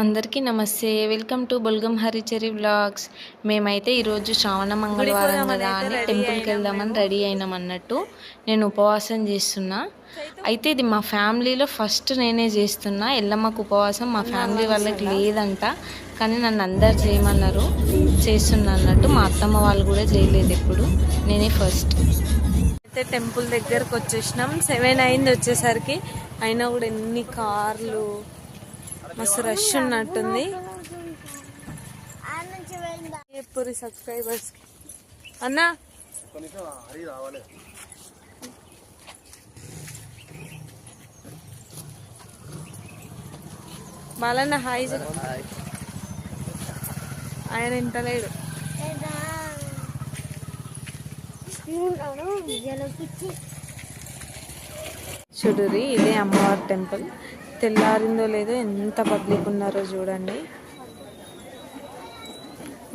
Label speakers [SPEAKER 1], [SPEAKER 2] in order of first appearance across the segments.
[SPEAKER 1] అందరికీ నమస్తే. Welcome to బుల్గం హరిచరి వ్లాగ్స్ మేమైతే ఈరోజు శ్రావణ మంగళవారం కదా అని టెంపుల్కి వెళ్దామని రెడీ అయినాం అన్నట్టు. నేను ఉపవాసం చేస్తున్నా. అయితే ఇది మా ఫ్యామిలీలో ఫస్ట్ నేనే చేస్తున్నా. ఎల్లమ్మకు ఉపవాసం మా ఫ్యామిలీ వాళ్ళకి లేదంట. కానీ నన్ను అందరు చేయమన్నారు. చేస్తున్నా అన్నట్టు. మా అత్తమ్మ వాళ్ళు కూడా చేయలేదు ఎప్పుడు. నేనే ఫస్ట్
[SPEAKER 2] అయితే టెంపుల్ దగ్గరకు వచ్చేసినాం. సెవెన్ అయింది వచ్చేసరికి. అయినా కూడా ఎన్ని కార్లు మస్తు రష్ ఉన్నట్టుంది. ఎప్పుడు సబ్స్క్రైబర్స్ అన్నా? బాలన్న హాయ్. ఆయన ఇంటలేడు. చూడురి ఇదే అమ్మవారి టెంపుల్. తెల్లారిందో లేదో ఎంత పబ్లిక్ ఉన్నారో చూడండి.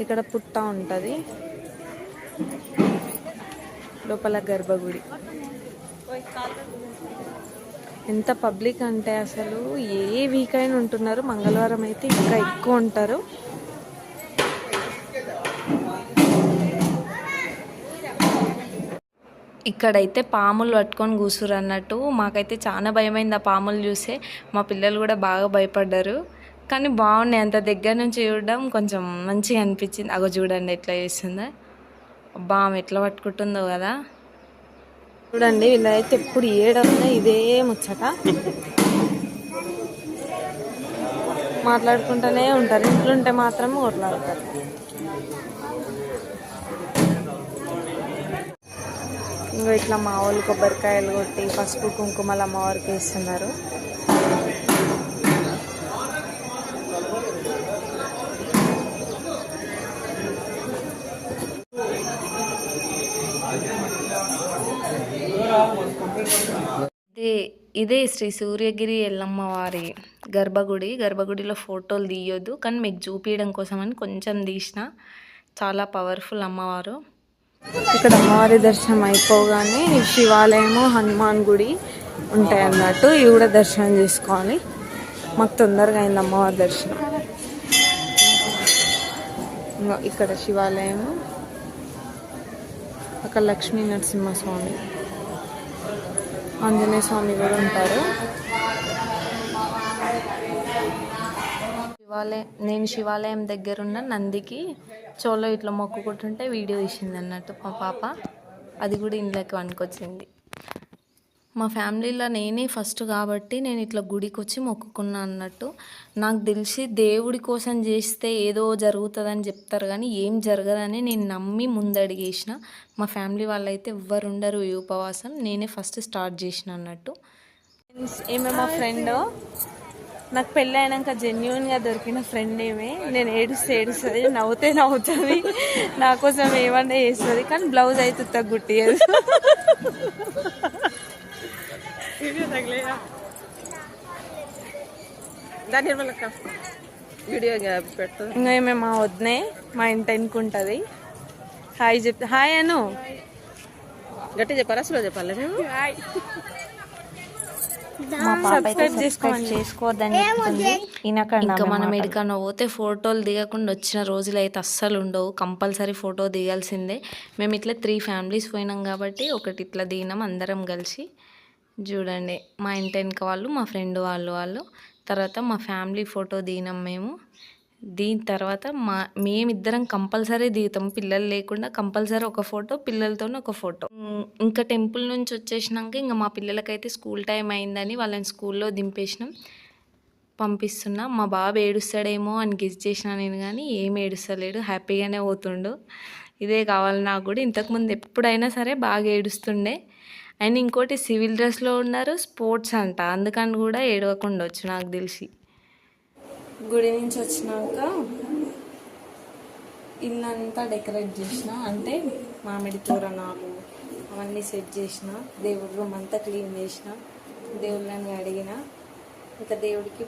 [SPEAKER 2] ఇక్కడ పుట్ట ఉంటుంది. లోపల గర్భగుడి. ఎంత పబ్లిక్ అంటే అసలు ఏ వీక్ అయినా ఉంటున్నారు. మంగళవారం అయితే ఇంకా ఎక్కువ ఉంటారు.
[SPEAKER 1] ఇక్కడైతే పాములు పట్టుకొని కూసురు అన్నట్టు. మాకైతే చాలా భయమైంది ఆ పాములు చూసే. మా పిల్లలు కూడా బాగా భయపడ్డారు. కానీ బాగున్నాయి. అంత దగ్గర నుంచి చూడడం కొంచెం మంచిగా అనిపించింది. అగో చూడండి ఎట్లా చేస్తుందో. అబ్బా ఆమె ఎట్లా పట్టుకుంటుందో కదా.
[SPEAKER 2] చూడండి వీళ్ళైతే ఎప్పుడు ఏడన్నా ఇదే ముచ్చట. మాట్లాడుకుంటూనే ఉంటారు. ఇంట్లో ఉంటే మాత్రం కొట్లాడతారు. ఇంకా ఇట్లా మా వాళ్ళు కొబ్బరికాయలు కొట్టి పసుపు కుంకుమలు అమ్మవారికి వేస్తున్నారు.
[SPEAKER 1] ఇదే ఇదే శ్రీ సూర్యగిరి ఎల్లమ్మ వారి గర్భగుడి. గర్భగుడిలో ఫోటోలు తీయొద్దు కానీ మీకు చూపించడం కోసమని కొంచెం తీసిన. చాలా పవర్ఫుల్ అమ్మవారు.
[SPEAKER 2] ఇక్కడ అమ్మవారి దర్శనం అయిపోగానే శివాలయము హనుమాన్ గుడి ఉంటాయి అన్నట్టు. ఇవి కూడా దర్శనం చేసుకోవాలి. మాకు తొందరగా అయింది అమ్మవారి దర్శనం. ఇక్కడ శివాలయము. అక్కడ లక్ష్మీ నరసింహస్వామి ఆంజనేయ స్వామి కూడా ఉంటారు.
[SPEAKER 1] శివాలయం నేను శివాలయం దగ్గరున్న నందికి చోలో ఇట్లా మొక్కుకుంటుంటే వీడియో తీసింది అన్నట్టు మా పాప. అది కూడా ఇంట్లోకి వనుకొచ్చింది మా ఫ్యామిలీలో నేనే ఫస్ట్ కాబట్టి నేను ఇట్లా గుడికి వచ్చి మొక్కుకున్నా అన్నట్టు. నాకు తెలిసి దేవుడి కోసం చేస్తే ఏదో జరుగుతుందని చెప్తారు కానీ ఏం జరగదని నేను నమ్మి ముందడిగేసిన. మా ఫ్యామిలీ వాళ్ళైతే ఎవ్వరు ఉండరు ఈ ఉపవాసం. నేనే ఫస్ట్ స్టార్ట్ చేసిన అన్నట్టు.
[SPEAKER 2] ఏమే మా ఫ్రెండ్? నాకు పెళ్ళి అయినాక జెన్యున్గా దొరికిన ఫ్రెండ్ ఏమే. నేను ఏడుస్తే ఏడుస్తుంది నవ్వుతే నవ్వుతుంది. నా కోసం ఏమన్నా చేస్తుంది. కానీ బ్లౌజ్ అయితే తగ్గుట్టియదు
[SPEAKER 3] వీడియో
[SPEAKER 2] ఇంకా ఏమే మా వద్దే మా ఇంటి ఎన్నుకుంటుంది హాయ్ చెప్ హాయ్ అను.
[SPEAKER 3] గట్టి చెప్పారా స్లో చెప్పాలి మేము?
[SPEAKER 1] మా పాప అయితే
[SPEAKER 2] సబ్స్క్రైబ్
[SPEAKER 1] సబ్స్క్రైబ్ చేసుకోవద్దని చెప్తుంది ఇంకా మనం ఎడికన్నా పోతే ఫోటోలు దిగకుండా వచ్చిన రోజులు అయితే అస్సలు ఉండవు. కంపల్సరీ ఫోటో దిగాల్సిందే. మేము ఇట్లా త్రీ ఫ్యామిలీస్ పోయినాం కాబట్టి ఒకటి ఇట్లా దిగినాం అందరం కలిసి. చూడండి మా ఇంటి వెనక వాళ్ళు మా ఫ్రెండ్ వాళ్ళు వాళ్ళు. తర్వాత మా ఫ్యామిలీ ఫోటో దిగినాం మేము. దీని తర్వాత మా మేమిద్దరం కంపల్సరీ దిగుతాం. పిల్లలు లేకుండా కంపల్సరీ ఒక ఫోటో పిల్లలతో ఒక ఫోటో. ఇంకా టెంపుల్ నుంచి వచ్చేసినాక ఇంకా మా పిల్లలకైతే స్కూల్ టైం అయిందని వాళ్ళని స్కూల్లో దింపేసినాం. పంపిస్తున్నా. మా బాబు ఏడుస్తాడేమో అని గెస్ చేసిన నేను కానీ ఏం ఏడుస్తలేడు. హ్యాపీగానే పోతుండు. ఇదే కావాలి నాకు కూడా. ఇంతకుముందు ఎప్పుడైనా సరే బాగా ఏడుస్తుండే. అండ్ ఇంకోటి సివిల్ డ్రెస్లో ఉన్నారు స్పోర్ట్స్ అంట. అందుకని కూడా ఏడవకుండా వచ్చు నాకు తెలిసి.
[SPEAKER 2] గుడి నుంచి వచ్చినాక ఇల్లంతా డెకరేట్ చేసిన అంటే మామిడి తోరణాలు అవన్నీ సెట్ చేసిన దేవుడి రూమ్ అంతా క్లీన్ చేసిన దేవుళ్ళని అడిగిన ఇంకా దేవుడికి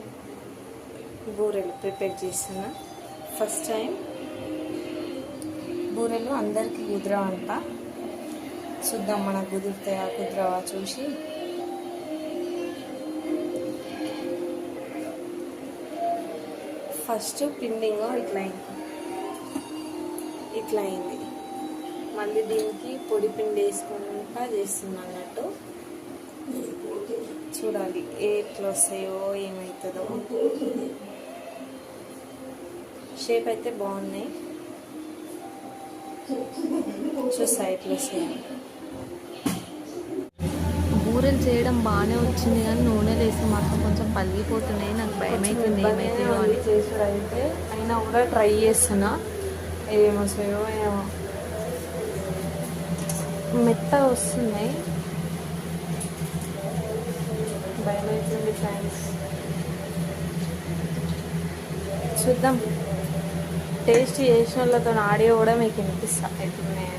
[SPEAKER 2] బూరెలు ప్రిపేర్ చేస్తున్నా ఫస్ట్ టైం బూరెలు అందరికీ కుదరవంట. చూద్దాం మనకు కుదురుతాయా కుదరవా చూసి. ఫస్ట్ పిండింగ్ ఇట్లా అయింది. ఇట్లా అయింది. మళ్ళీ దీనికి పొడి పిండి వేసుకుంటా చేస్తుంది అన్నట్టు. చూడాలి ఏ ఎట్లా వస్తాయో ఏమవుతుందో షేప్ అయితే బాగున్నాయి. చూస్తా ఎట్లా వస్తాయి.
[SPEAKER 1] బూరెలు చేయడం బాగానే వచ్చింది కానీ నూనె వేసి మాత్రం కొంచెం పలిగిపోతున్నాయి నాకు భయం అవుతుంది అని.
[SPEAKER 2] చేసుడు అయితే అయినా కూడా ట్రై చేస్తున్నా. ఏమొస్తాయో ఏమో. మెత్తగా వస్తున్నాయి. భయం అవుతుంది ఫ్రెండ్స్ చూద్దాం. టేస్ట్ చేసిన వాళ్ళతో ఆడియో కూడా మీకు వినిపిస్తా. ఎట్లున్నాయని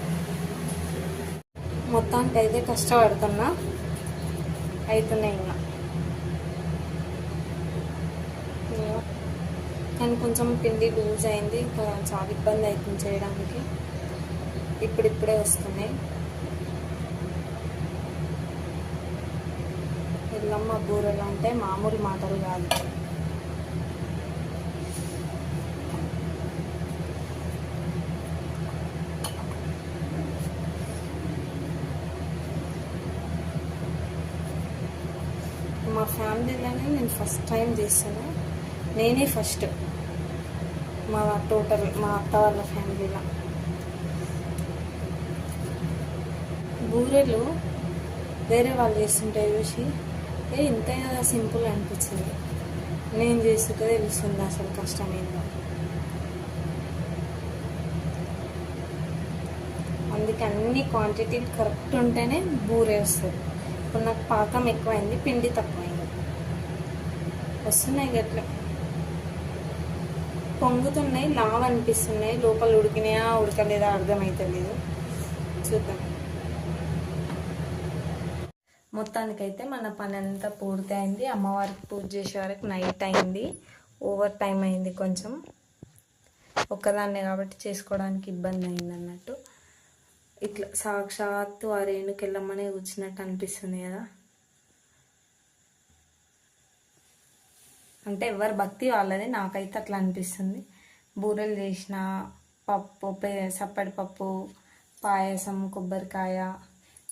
[SPEAKER 2] మొత్తానికి అయితే కష్టపడుతున్నా. అవుతున్నాయి ఇంకా. కానీ కొంచెం పిండి లూజ్ అయింది. చాలా ఇబ్బంది అవుతుంది చేయడానికి. ఇప్పుడిప్పుడే వస్తున్నాయి. ఎల్లమ్మ బూరెలు అంటే మామూలు మాటలు కాదు మా ఫ్యామిలీలోనే నేను ఫస్ట్ టైం చేస్తాను నేనే ఫస్ట్ మా టోటల్ మా అత్త వాళ్ళ ఫ్యామిలీలో బూరెలు వేరే వాళ్ళు చేస్తుంటే చూసి ఏ ఇంత సింపుల్ అనిపించింది. నేను చేస్తుంటే తెలుస్తుంది అసలు కష్టం అందుకే అన్ని క్వాంటిటీ కరెక్ట్ ఉంటేనే బూరే వస్తుంది. ఇప్పుడు నాకు పాకం ఎక్కువైంది పిండి తక్కువ. వస్తున్నాయి గట్లా. పొంగుతున్నాయి లావ్ అనిపిస్తున్నాయి లోపల ఉడికినాయా ఉడకలేదా అర్థమవుతలేదు చూద్దాం. మొత్తానికైతే మన పని అంతా పూర్తి అయింది అమ్మవారికి పూజ చేసే వరకు నైట్ అయింది. ఓవర్ టైం అయింది కొంచెం. ఒక్కదాన్నే కాబట్టి చేసుకోవడానికి ఇబ్బంది అయింది అన్నట్టు ఇట్లా సాక్షాత్తు ఆ రేణుకెళ్ళమ్మనే కూర్చున్నట్టు అనిపిస్తుంది కదా. అంటే ఎవరి భక్తి వాళ్ళది నాకైతే అట్లా అనిపిస్తుంది. బూరెలు చేసిన పప్పు పే- సప్పటి పప్పు పాయసం కొబ్బరికాయ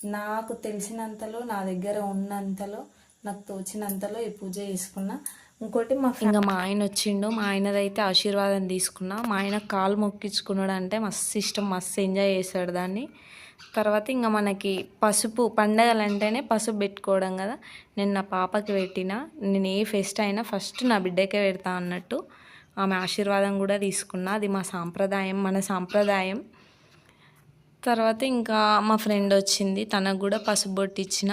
[SPEAKER 2] నాకు తెలిసినంతలో నా దగ్గర ఉన్నంతలో నాకు తోచినంతలో ఈ పూజ చేసుకున్నా. ఇంకోటి మా
[SPEAKER 1] ఇంకా మా ఆయన వచ్చిండు మా ఆయనదైతే ఆశీర్వాదం తీసుకున్నా. మా ఆయన కాలు మొక్కించుకున్నాడు అంటే మస్తు ఇష్టం మస్తు ఎంజాయ్ చేశాడు దాన్ని. తర్వాత ఇంకా మనకి పసుపు పండగలు అంటేనే పసుపు పెట్టుకోవడం కదా. నేను నా పాపకి పెట్టిన నేను ఏ ఫెస్ట్ అయినా ఫస్ట్ నా బిడ్డకే పెడతా అన్నట్టు ఆమె ఆశీర్వాదం కూడా తీసుకున్నా. అది మా సాంప్రదాయం మన సాంప్రదాయం. తర్వాత ఇంకా మా ఫ్రెండ్ వచ్చింది తనకు కూడా పసుపు బొట్టు ఇచ్చిన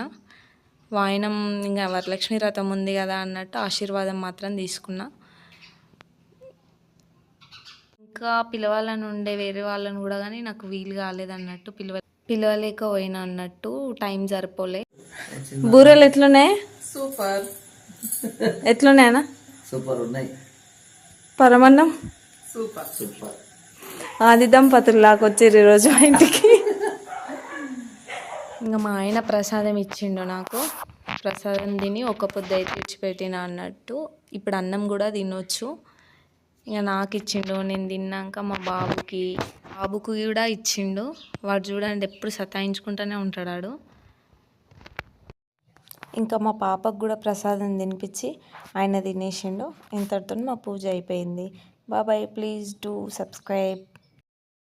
[SPEAKER 1] వాయనం ఇంకా వరలక్ష్మి రథం ఉంది కదా అన్నట్టు ఆశీర్వాదం మాత్రం తీసుకున్నా. ఇంకా పిలవాలని ఉండే వేరే వాళ్ళని కూడా కానీ నాకు వీలు కాలేదన్నట్టు పిలవ పిలవలేకపోయినా అన్నట్టు టైం సరిపోలే.
[SPEAKER 2] బూరెలు ఎట్లున్నాయి?
[SPEAKER 3] సూపర్.
[SPEAKER 2] ఎట్లున్నాయనా
[SPEAKER 4] సూపర్ ఉన్నాయి.
[SPEAKER 2] పరమన్నం?
[SPEAKER 3] సూపర్.
[SPEAKER 4] సూపర్.
[SPEAKER 2] ఆది దంపతులు లాగా వచ్చారు ఈరోజు మా ఇంటికి.
[SPEAKER 1] ఇంకా మా ఆయన ప్రసాదం ఇచ్చిండు నాకు. ప్రసాదం తిని ఒక పొద్దు అయితే ఇచ్చిపెట్టిన అన్నట్టు. ఇప్పుడు అన్నం కూడా తినొచ్చు. ఇక నాకు ఇచ్చిండు. నేను తిన్నాక మా బాబుకి బాబుకు కూడా ఇచ్చిండు. వాడు చూడండి ఎప్పుడు సతాయించుకుంటూనే ఉంటాడు వాడు. ఇంకా మా పాపకు కూడా ప్రసాదం తినిపించి ఆయన తినేసిండు. ఇంతటితో మా పూజ అయిపోయింది. బాబాయ్ ప్లీజ్ డూ సబ్స్క్రైబ్